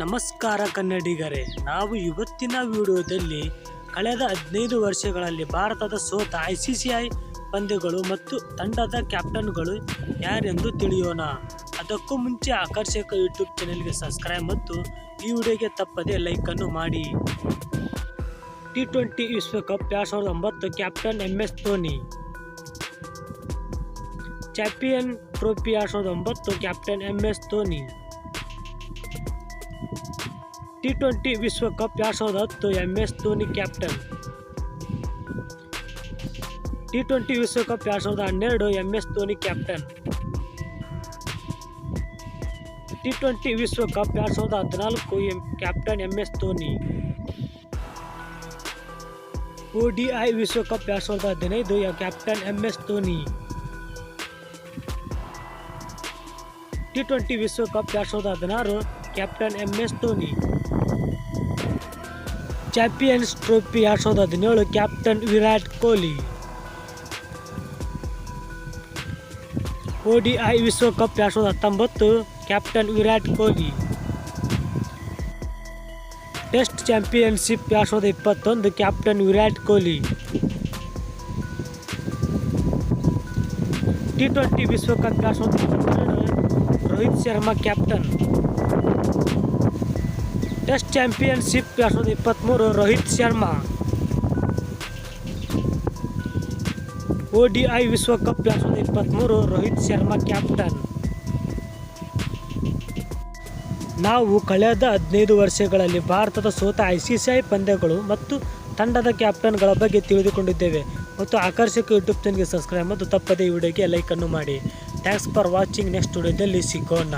ನಮಸ್ಕಾರ ಕನ್ನಡಿಗರೇ, ನಾವು ಇವತ್ತಿನ ವಿಡಿಯೋದಲ್ಲಿ ಕಳೆದ ಹದಿನೈದು ವರ್ಷಗಳಲ್ಲಿ ಭಾರತದ ಸೋತ ಐ ಸಿ ಸಿ ಐ ಪಂದ್ಯಗಳು ಮತ್ತು ತಂಡದ ಕ್ಯಾಪ್ಟನ್ಗಳು ಯಾರೆಂದು ತಿಳಿಯೋಣ. ಅದಕ್ಕೂ ಮುಂಚೆ ಆಕರ್ಷಕ ಯೂಟ್ಯೂಬ್ ಚಾನೆಲ್ಗೆ ಸಬ್ಸ್ಕ್ರೈಬ್ ಮತ್ತು ಈ ವಿಡಿಯೋಗೆ ತಪ್ಪದೆ ಲೈಕನ್ನು ಮಾಡಿ. ಟಿ ಟ್ವೆಂಟಿ ವಿಶ್ವಕಪ್ ಎರಡು ಸಾವಿರದ ಒಂಬತ್ತು captain M S Dhoni. Champion trophy ಎರಡು ಸಾವಿರದ ಒಂಬತ್ತು captain M S Dhoni. T twenty ವಿಶ್ವಕಪ್ ಎರಡು ಸಾವಿರದ ಹತ್ತು M S Dhoni captain T twenty ವಿಶ್ವಕಪ್ ಎರಡು ಸಾವಿರದ ಹನ್ನೆರಡು M S Dhoni captain T twenty ವಿಶ್ವಕಪ್ ಎರಡು ಸಾವಿರದ ಹದಿನಾಲ್ಕು M captain M S Dhoni O D I ವಿಶ್ವಕಪ್ ಎರಡು ಸಾವಿರದ ಹದಿನೈದು captain M S Dhoni T twenty ವಿಶ್ವಕಪ್ ಎರಡು ಸಾವಿರದ ಹದಿನಾರು captain M S Dhoni champions trophy ಎರಡು ಸಾವಿರದ ಹದಿನೇಳು captain Virat Kohli. O D I ವಿಶ್ವಕಪ್ ಎರಡು ಸಾವಿರದ ಹತ್ತೊಂಬತ್ತು captain Virat Kohli. Test championship ಎರಡು ಸಾವಿರದ ಇಪ್ಪತ್ತೊಂದು captain Virat Kohli. T twenty ವಿಶ್ವಕಪ್ ಎರಡು ಸಾವಿರದ Rohit Sharma captain test championship ಎರಡು ಸಾವಿರದ ಇಪ್ಪತ್ತ್ಮೂರು Rohit Sharma. O D I ವಿಶ್ವಕಪ್ ಎರಡು ಸಾವಿರದ ಇಪ್ಪತ್ತ್ಮೂರು ರೋಹಿತ್ ಶರ್ಮಾ ಕ್ಯಾಪ್ಟನ್. ನಾವು ಕಳೆದ ಹದಿನೈದು ವರ್ಷಗಳಲ್ಲಿ ಭಾರತದ ಸೋತ ಐ ಸಿ ಸಿ ಐ ಪಂದ್ಯಗಳು ಮತ್ತು ತಂಡದ ಕ್ಯಾಪ್ಟನ್ಗಳ ಬಗ್ಗೆ ತಿಳಿದುಕೊಂಡಿದ್ದೇವೆ. ಮತ್ತು ಆಕರ್ಷಕ ಯೂಟ್ಯೂಬ್ ಚಾನಲ್ಗೆ ಸಬ್ಸ್ಕ್ರೈಬ್ ಮತ್ತು ತಪ್ಪದೇ ವಿಡಿಯೋಗೆ ಲೈಕನ್ನು ಮಾಡಿ. Thanks for watching. ನೆಕ್ಸ್ಟ್ ವಿಡಿಯೋದಲ್ಲಿ ಸಿಗೋಣ.